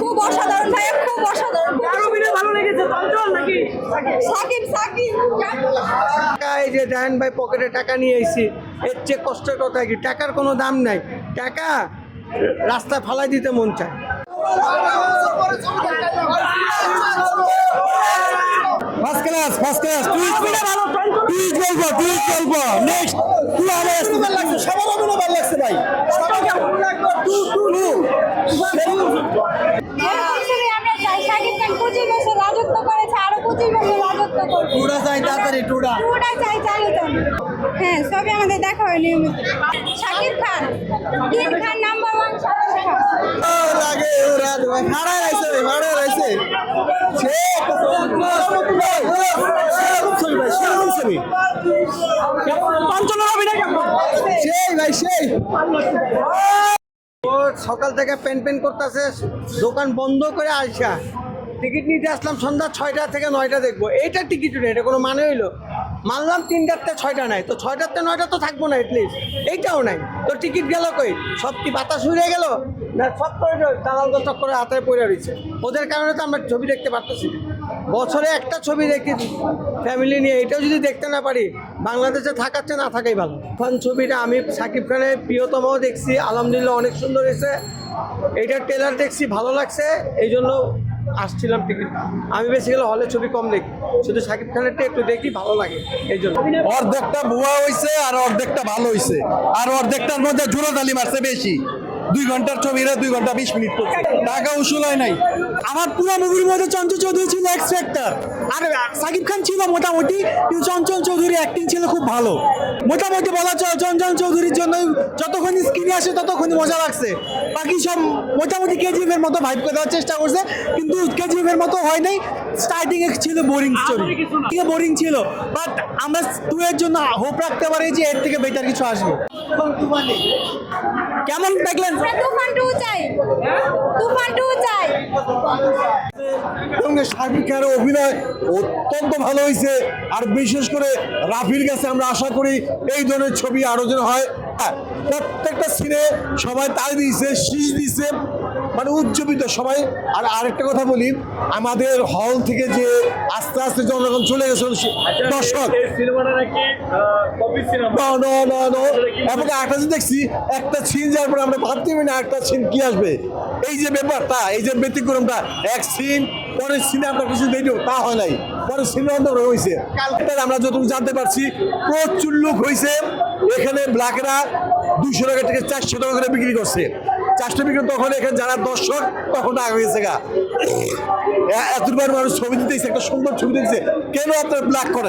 খুব অসাধারণ ভাইয়া খুব অসাধারণ। কার অভিনয় ভালো লেগেছে চঞ্চল নাকি? সাকিব সাকিব টাকা যে জাহান ভাই পকেটে টাকা নিয়ে এসেছি এর চেয়ে কষ্টের কথা কি? টাকার কোনো দাম নাই। টাকা রাস্তায় ফালাই দিতে মন চায়। ফার্স্ট ক্লাস ফার্স্ট ক্লাস তুই নেক্সট তুই আমার ভালো লাগছে সবার অভিনয় ভালো লাগছে ভাই। আসলে আমরা চাই সাকিব খান পঁচিশ বছর রাজত্ব করেছে আরও পঁচিশ টুডা চাই তাড়াতাড়ি টুডা। টুডা চাই চাই তো। হ্যাঁ সবই আমাদের দেখা হয় নিয়মিত। সাকিব খান তিন খান নাম্বার ওয়ান খান লাগে ওরা ভাড়া রাইছে ভাড়া রাইছে সে ছবি ভাই সেরকম ছবি? চঞ্চলের অভিনয় কেমন? সেই ভাই সেই। ও সকাল থেকে পেন পেন করতেছে দোকান বন্ধ করে আসা টিকিট নিতে আসলাম সন্ধ্যা ছয়টা থেকে নয়টা দেখব। এইটা টিকিট নেই, এটা কোনো মানে হইল। মানলাম তিনটাতে ছয়টা নাই, তো ছয়টাতে নয়টা তো থাকব না এটলিস্ট এইটাও নাই। তো টিকিট গেল কই? সব কি বাতাস উড়ে গেল? না, সব করে দালাল গচ্ছক করে হাতে পড়ে রয়েছে ওদের কারণে তো আমরা ছবি দেখতে পারতেছি বছরে একটা ছবি দেখি ফ্যামিলি নিয়ে এটাও যদি দেখতে না পারি, বাংলাদেশে থাকাচ্ছে না থাকাই ভালো। ফান ছবিটা আমি সাকিব খানের প্রিয়তমও দেখছি, আলহামদুলিল্লাহ অনেক সুন্দর হয়েছে। এইটার ট্রেলার দেখছি, ভালো লাগছে এই জন্য আসছিলাম টিকিট। আমি বেসিক্যালি হলে ছবি কম দেখি। শুধু সাকিব খানেরটা একটু দেখি, ভালো লাগে এই জন্য। অর্ধেকটা ভুয়া হয়েছে আর অর্ধেকটা ভালো হয়েছে আর অর্ধেকটার মধ্যে জুরো তালি মারছে বেশি। দুই ঘণ্টার ছবিরা দুই ঘণ্টা বিশ মিনিট টাকা উসুল হয় নাই। আমার পুরো মুভির মধ্যে চঞ্চল চৌধুরী ছিল এক্স ফ্যাক্টর আর সাকিব খান ছিল মোটামুটি, কিন্তু চঞ্চল চৌধুরী অ্যাক্টিং ছিল খুব ভালো। মোটামুটি বলা চঞ্চল চৌধুরীর জন্য যতক্ষণ স্ক্রিনে আসে ততক্ষণই মজা লাগছে। বাকি সব মোটামুটি কেজিএফ এর মতো ভাইব করে দেওয়ার চেষ্টা করছে। কিন্তু কেজিএফ এর মতো হয় নাই। স্টার্টিং এ ছিল বোরিং স্টোরি থেকে বোরিং ছিল। বাট আমরা টু এর জন্য হোপ রাখতে পারি যে এর থেকে বেটার কিছু আসবে। কেমন দেখলেন? তুফান টু চাই। তুফান টু চাই। সঙ্গে শাকিব খানের অভিনয় অত্যন্ত ভালো হয়েছে। আর বিশেষ করে রাফির কাছে আমরা আশা করি এই ধরনের ছবি আরও যেন হয়। হ্যাঁ, প্রত্যেকটা সিনে সবাই তাই দিয়েছে শীষ দিয়েছে মানে উজ্জীবিত সবাই। আর আরেকটা কথা বলি আমাদের হল থেকে যে আস্তে আস্তে জনগণ চলে গেছে দর্শক। no, no. এবং একটা দেখছি একটা সিন যাওয়ার পরে আমরা ভাবতে পারি না একটা সিন কি আসবে। এই যে ব্যাপারটা এই যে ব্যতিক্রমটা এক সিন পরের সিনে আমরা কিছু দেখব তা হয় নাই। পরের সিনে অন্তর হয়েছে। কালকে আমরা যতটুকু জানতে পারছি প্রচুর লোক হয়েছে। এখানে ব্ল্যাকরা দুশো টাকা থেকে চারশো টাকা করে বিক্রি করছে। চারশো বিক্রি তখন এখানে যারা দর্শক, তখন টাকা হয়েছে গা। এতবার মানুষ ছবি দিতেছে, একটা সুন্দর ছবি দিতেছে। কেন আপনার ব্ল্যাক করে